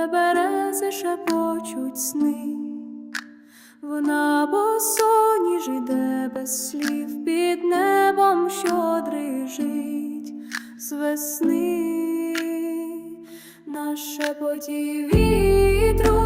де берези шепочуть сни. Вона босоніж іде без слів під небом, що дрижить з весни, на шепоті вітру